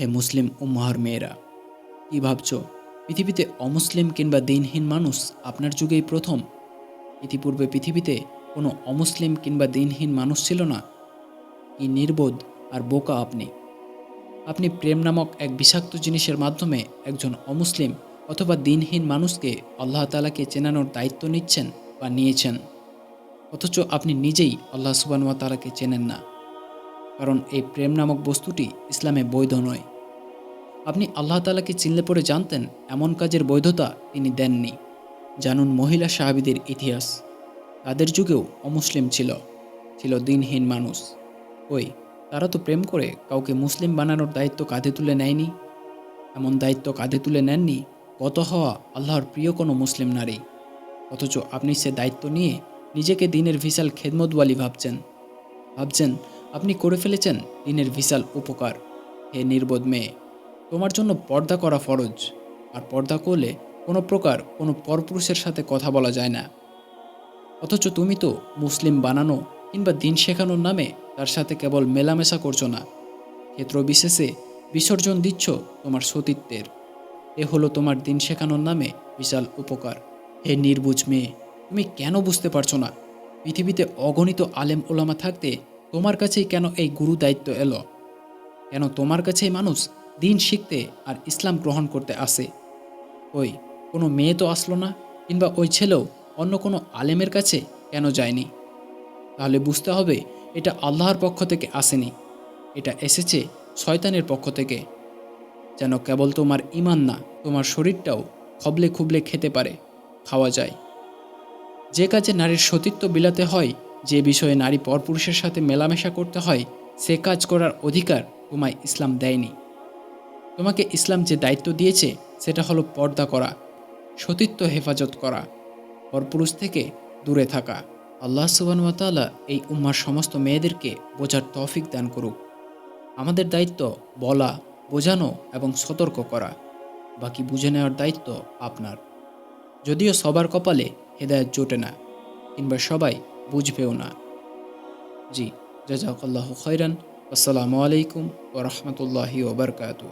হে মুসলিম উম্মাহর মেয়েরা, কি ভাবছ? পৃথিবীতে অমুসলিম কিংবা দিনহীন মানুষ আপনার যুগেই প্রথম? ইতিপূর্বে পৃথিবীতে কোনো অমুসলিম কিংবা দিনহীন মানুষ ছিল না। কি নির্বোধ আর বোকা আপনি। আপনি প্রেম নামক এক বিষাক্ত জিনিসের মাধ্যমে একজন অমুসলিম অথবা দিনহীন মানুষকে আল্লাহ তালাকে চেনানোর দায়িত্ব নিচ্ছেন বা নিয়েছেন। অথচ আপনি নিজেই আল্লাহ সুবানুয়া তালাকে চেনেন না। কারণ এই প্রেম নামক বস্তুটি ইসলামে বৈধ নয়। আপনি আল্লাহ তালাকে চিনলে পরে জানতেন এমন কাজের বৈধতা তিনি দেননি। জানুন মহিলা সাহাবিদের ইতিহাস। তাদের যুগেও অমুসলিম ছিল ছিল দিনহীন মানুষ। ওই, তারা তো প্রেম করে কাউকে মুসলিম বানানোর দায়িত্ব কাঁধে তুলে নেয়নি। এমন দায়িত্ব কাঁধে তুলে নেননি গত হওয়া আল্লাহর প্রিয় কোনো মুসলিম নারী। অথচ আপনি সে দায়িত্ব নিয়ে নিজেকে দিনের ভিসাল খেদমতওয়ালি ভাবছেন। ভাবছেন আপনি করে ফেলেছেন দিনের বিশাল উপকার। হে নির্বোধ মেয়ে, তোমার জন্য পর্দা করা ফরজ। আর পর্দা করলে কোনো প্রকার কোনো পরপুরুষের সাথে কথা বলা যায় না। অথচ তুমি তো মুসলিম বানানো কিংবা দিন শেখানোর নামে তার সাথে কেবল মেলামেশা করছ না। ক্ষেত্র বিশেষে বিসর্জন দিচ্ছ তোমার সতীত্বের। এ হলো তোমার দিন শেখানোর নামে বিশাল উপকার। হে নির্বুজ মেয়ে, তুমি কেন বুঝতে পারছ না? পৃথিবীতে অগণিত আলেম ওলামা থাকতে তোমার কাছেই কেন এই গুরু দায়িত্ব এলো? কেন তোমার কাছেই মানুষ দিন শিখতে আর ইসলাম গ্রহণ করতে আসে? ওই কোনো মেয়ে তো আসলো না, কিংবা ওই ছেলেও অন্য কোনো আলেমের কাছে কেন যায়নি? তাহলে বুঝতে হবে এটা আল্লাহর পক্ষ থেকে আসেনি। এটা এসেছে শয়তানের পক্ষ থেকে। যেন কেবল তোমার ইমান না, তোমার শরীরটাও খবলে খুবলে খেতে পারে, খাওয়া যায়। যে কাজে নারীর সতীত্ব বিলাতে হয় যে বিষয়ে নারী পরপুরুষের সাথে মেলামেশা করতে হয়, সে কাজ করার অধিকার তোমায় ইসলাম দেয়নি। তোমাকে ইসলাম যে দায়িত্ব দিয়েছে, সেটা হলো পর্দা করা, সতীত্ব হেফাজত করা, পরপুরুষ থেকে দূরে থাকা। আল্লাহ সুবানুয়াতালা এই উম্মার সমস্ত মেয়েদেরকে বোঝার তৌফিক দান করুক। আমাদের দায়িত্ব বলা, বোঝানো এবং সতর্ক করা, বাকি বুঝে নেওয়ার দায়িত্ব আপনার। যদিও সবার কপালে হেদায়ত জোটে না, কিংবা সবাই বুঝবেও না। জি জাজাকাল্লাহ খৈরান আসসালামু আলাইকুম ও রহমতুল্লাহি ওবরকাতু